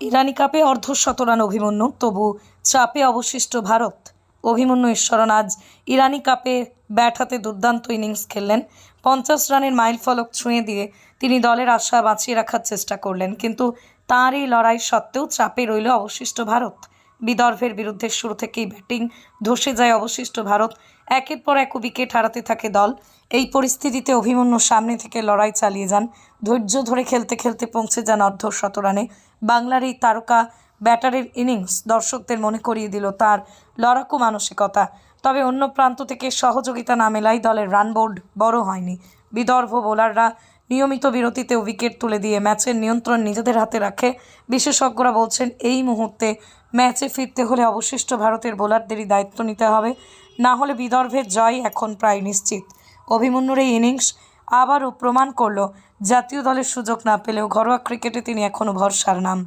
ইরানি কাপে অর্ধশতরান অভিমন্যু, তবু চাপে অবশিষ্ট ভারত। অভিমন্যু ঈশ্বরন আজ ইরানি কাপে ব্যাট হাতে দুর্দান্ত ইনিংস খেললেন। পঞ্চাশ রানের মাইল ফলক ছুঁয়ে দিয়ে তিনি দলের আশা বাঁচিয়ে রাখার চেষ্টা করলেন। কিন্তু তাঁর এই লড়াই সত্ত্বেও চাপে রইল অবশিষ্ট ভারত। বিদর্ভের বিরুদ্ধে শুরু থেকেই ব্যাটিং ধসে যায় অবশিষ্ট ভারত। একের পর এক উইকেট হারাতে থাকে দল। এই পরিস্থিতিতে অভিমন্যু সামনে থেকে লড়াই চালিয়ে যান। ধৈর্য ধরে খেলতে খেলতে পৌঁছে যান অর্ধ শতরানে বাংলার এই তারকা ব্যাটারের ইনিংস দর্শকদের মনে করিয়ে দিল তার লড়াকু মানসিকতা। তবে অন্য প্রান্ত থেকে সহযোগিতা না মেলায় দলের রান বোর্ড বড় হয়নি। বিদর্ভ বোলাররা নিয়মিত বিরতিতে উইকেট তুলে দিয়ে ম্যাচের নিয়ন্ত্রণ নিজেদের হাতে রাখে। বিশেষজ্ঞরা বলছেন, এই মুহূর্তে ম্যাচে ফিরতে হলে অবশিষ্ট ভারতের বোলারদেরই দায়িত্ব নিতে হবে। না হলে বিদর্ভের জয় এখন প্রায় নিশ্চিত। অভিমন্যুর এই ইনিংস আবারও প্রমাণ করল, জাতীয় দলের সুযোগ না পেলেও ঘরোয়া ক্রিকেটে তিনি এখনও ভরসার নাম।